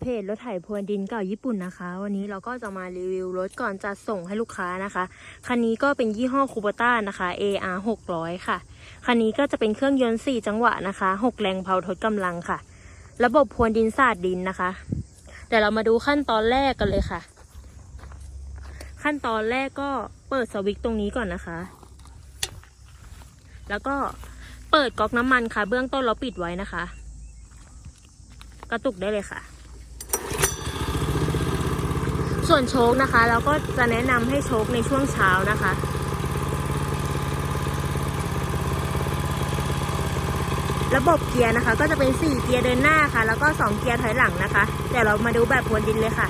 เพจรถไถพรวนดินเก่าญี่ปุ่นนะคะ วันนี้เราก็จะมารีวิวรถก่อนจัดส่งให้ลูกค้านะคะ คันนี้ก็เป็นยี่ห้อคูปต้านะคะ AR 600 ค่ะ คันนี้ก็จะเป็นเครื่องยนต์ 4 จังหวะนะคะ 6 แรงเผาทดกำลังค่ะ ระบบพรวนดินสาดดินนะคะ เดี๋ยวเรามาดูขั้นตอนแรกกันเลยค่ะ ขั้นตอนแรกก็เปิดสวิตช์ตรงนี้ก่อนนะคะ แล้วก็เปิดก๊อกน้ำมันค่ะ เบื้องต้นเราปิดไว้นะคะ กระตุกได้เลยค่ะ ส่วนโชคนะคะ เราก็จะแนะนำให้โชคในช่วงเช้านะคะ ระบบเกียร์นะคะ ก็จะเป็น 4 เกียร์เดินหน้าค่ะ แล้วก็ 2 เกียร์ถอยหลังนะคะ เดี๋ยวเรามาดูแบบพรวนดินเลยค่ะ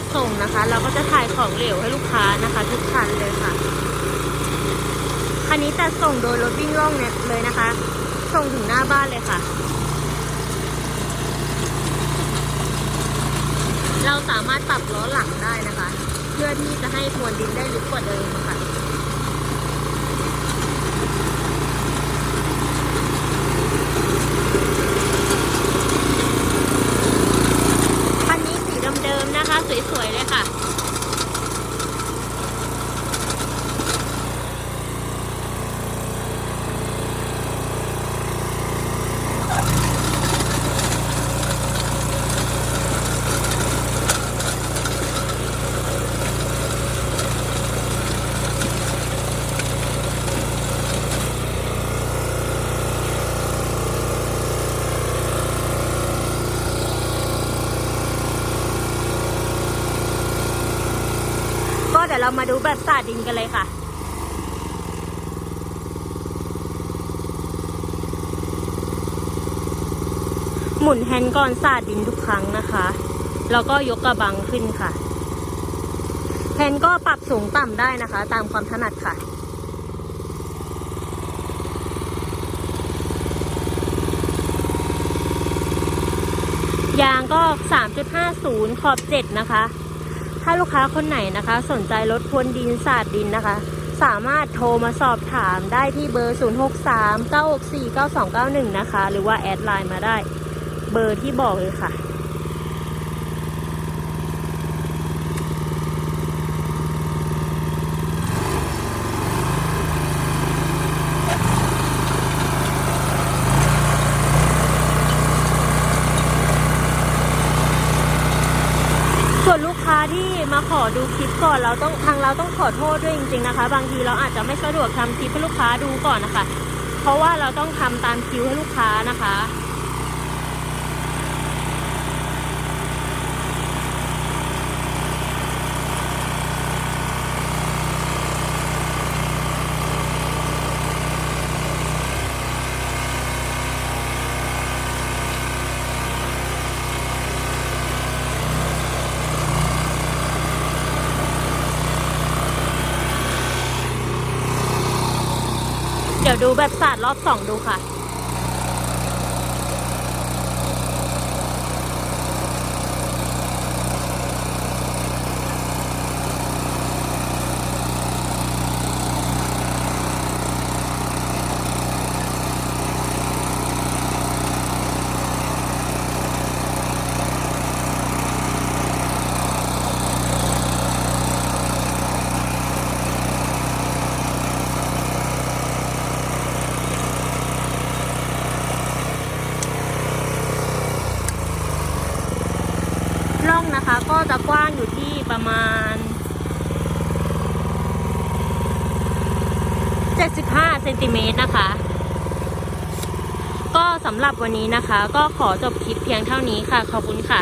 ดส่งนะคะ เราก็จะถ่ายของเหลวให้ลูกค้านะคะ ทุกคันเลยค่ะ คันนี้จัดส่งโดยรถวิ่งล่องเนี่ยเลยนะคะ ส่งถึงหน้าบ้านเลยค่ะ เราสามารถปรับล้อหลังได้นะคะ เพื่อที่จะให้พรวนดินได้ลึกกว่าเดิมค่ะ คันนี้สีเดิมๆนะคะ สวยๆเลยค่ะ ก็ เดี๋ยวเรามาดูแบบสาดดินกันเลยค่ะหมุนแฮนด์ก่อนสาดดินทุกครั้งนะคะ แล้วก็ยกกระบังขึ้นค่ะ แฮนด์ก็ปรับสูงต่ำได้นะคะ ตามความถนัดค่ะ ยางก็ 3.50 ขอบ 7 นะคะ ถ้าลูกค้าคนไหนนะคะ สนใจรถพรวนดินสาดดินนะคะ สามารถโทรมาสอบถามได้ที่เบอร์ 063 964 9291 นะคะ หรือว่าแอดไลน์มาได้ เบอร์ที่บอกเลยค่ะ ส่วนลูกค้าที่มา ขอดูคลิปก่อนเราต้องทางเราต้องขอโทษด้วยจริง ๆนะคะ บางทีเราอาจจะไม่สะดวกทำคลิปให้ลูกค้าดูก่อนนะคะ เพราะว่าเราต้องทำตามคิวให้ลูกค้านะคะ เดี๋ยวดูแบบศาสตร์รอบสองดูค่ะ ร่ องนะคะ ก็จะกว้างอยู่ที่ประมาณ 75เซนติเมตรนะคะ ก็สำหรับวันนี้นะคะ ก็ขอจบคลิปเพียงเท่านี้ค่ะ ขอบคุณค่ะ